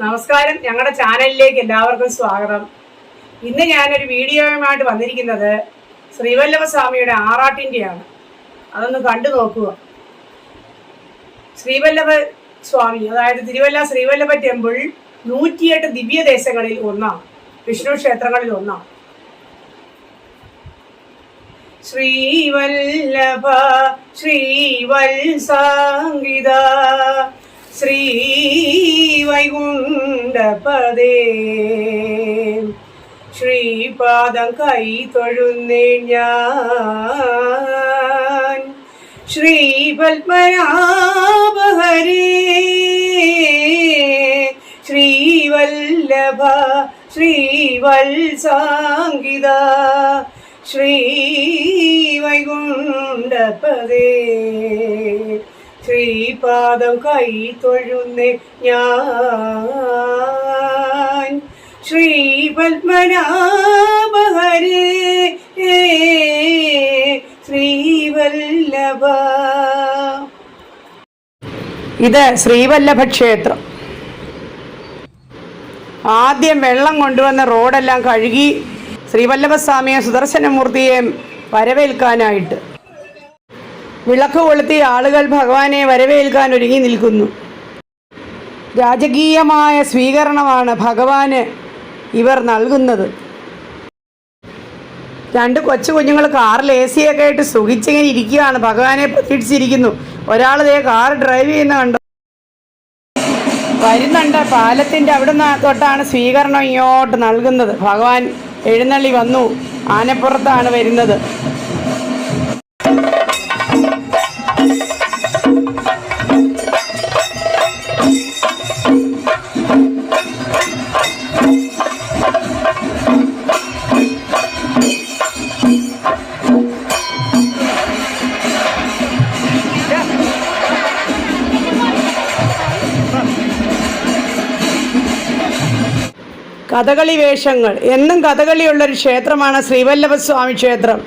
നമസ്കാരം. ഞങ്ങളുടെ ചാനലിലേക്ക് എല്ലാവർക്കും സ്വാഗതം. ഇന്ന് ഞാനൊരു വീഡിയോയുമായിട്ട് വന്നിരിക്കുന്നത് ശ്രീവല്ലഭ സ്വാമിയുടെ ആറാട്ടിന്റെയാണ് അതൊന്ന് കണ്ടു നോക്കുക. ശ്രീവല്ലഭ സ്വാമി അതായത് തിരുവല്ല ശ്രീവല്ലഭ ടെമ്പിൾ നൂറ്റിയെട്ട് ദിവ്യദേശങ്ങളിൽ ഒന്നാണ്. വിഷ്ണു ക്ഷേത്രങ്ങളിൽ ഒന്നാണ്. ശ്രീവല്ലഭ ശ്രീവത്സാംഗിത ശ്രീവൈകുണ്ഠപദേ ശ്രീപാദം കൈ തൊഴുന്നേ ഞാൻ. ശ്രീ പത്മനാഭഹരേ ശ്രീവല്ലഭ ശ്രീവത്സാംഗിത. ശ്രീവൈകുണ്ഠപദേ ശ്രീപാദം കൈ തൊഴുന്നേ ഞാൻ. ശ്രീ പത്മനാഭഹരേ ശ്രീവല്ലഭ. ഇത് ശ്രീവല്ലഭ ക്ഷേത്രം ആദ്യം വെള്ളം കൊണ്ടുവന്ന റോഡെല്ലാം കഴുകി ശ്രീവല്ലഭസ്വാമിയെ സുദർശനമൂർത്തിയെ വരവേൽക്കാനായിട്ട് വിളക്ക് കൊളുത്തി ആളുകൾ ഭഗവാനെ വരവേൽക്കാൻ ഒരുങ്ങി നിൽക്കുന്നു. രാജകീയമായ സ്വീകരണമാണ് ഭഗവാന് ഇവർ നൽകുന്നത്. രണ്ട് കൊച്ചു കുഞ്ഞുങ്ങൾ കാറിൽ എ സി ഒക്കെ ആയിട്ട് സുഖിച്ചിങ്ങനെ ഇരിക്കുകയാണ്. ഭഗവാനെ പ്രതീക്ഷിച്ചിരിക്കുന്നു. ഒരാൾ ദേ കാർ ഡ്രൈവ് ചെയ്യുന്ന കണ്ടു. വരുന്നുണ്ട്. പാലത്തിന്റെ നിന്ന് തൊട്ടാണ് സ്വീകരണം ഇങ്ങോട്ട് നൽകുന്നത്. ഭഗവാൻ എഴുന്നള്ളി വന്നു. ആനപ്പുറത്താണ് വരുന്നത്. കഥകളി വേഷങ്ങൾ എന്നും കഥകളിയുള്ള ഒരു ക്ഷേത്രമാണ് ശ്രീവല്ലഭസ്വാമി ക്ഷേത്രം.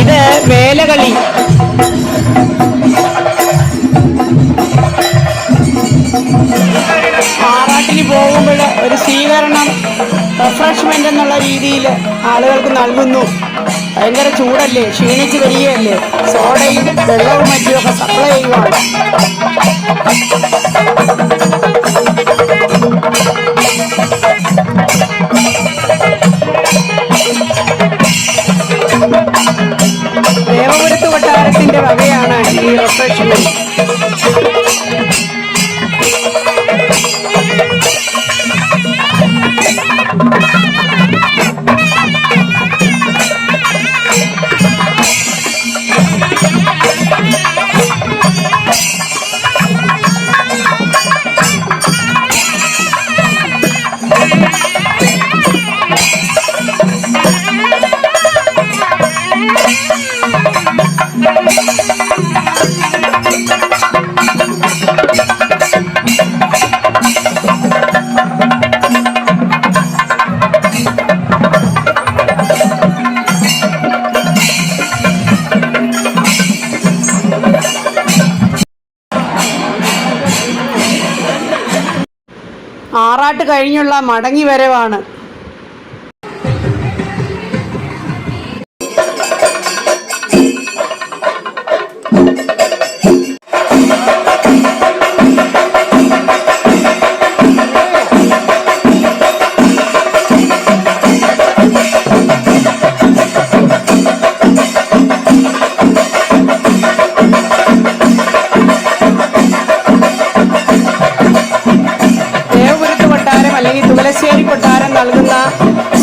ഇത് വേലകളി ആറാട്ടിന് പോകുമ്പോൾ ഒരു സ്വീകരണം റിഫ്രഷ്മെന്റ് എന്നുള്ള രീതിയിൽ ആളുകൾക്ക് നൽകുന്നു. ഭയങ്കര ചൂടല്ലേ? ക്ഷീണിച്ച് വരികയല്ലേ? സോഡയും വെള്ളവും മറ്റുമൊക്കെ സപ്ലൈ ചെയ്യുവാണ്. ദേവപുരത്ത് കൊട്ടാരത്തിന്റെ വകയാണ് ഈ റിഫ്രഷ്മെന്റ് ആറാട്ട് കഴിഞ്ഞുള്ള മടങ്ങി വരവാണ്.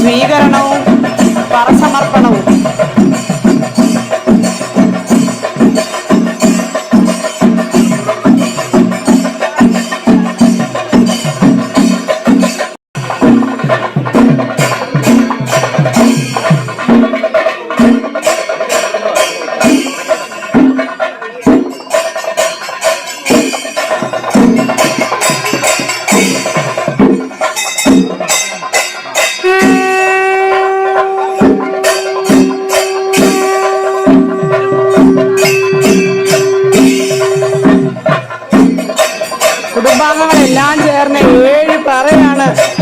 స్వీకరణం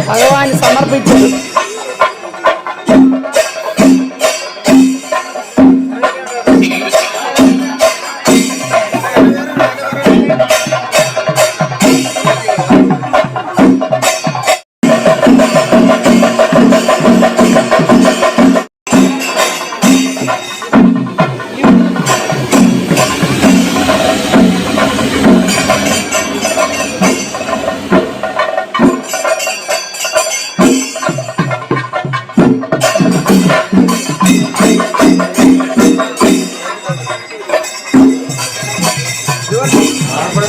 ഭഗവാൻ സമർപ്പിച്ചത്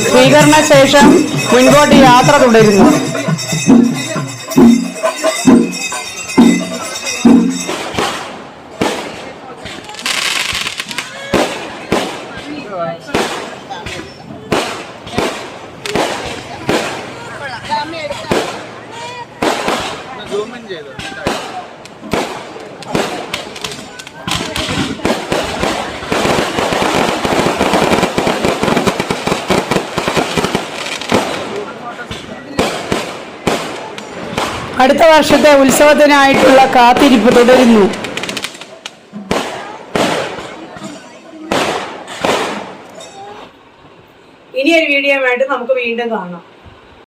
സ്വീകരണ ശേഷം മുൻപോട്ട് യാത്ര തുടരുന്നു. അടുത്ത വർഷത്തെ ഉത്സവത്തിനായിട്ടുള്ള കാത്തിരിപ്പ് തുടരുന്നു. ഇനിയൊരു വീഡിയോ ആയിട്ട് നമുക്ക് വീണ്ടും കാണാം.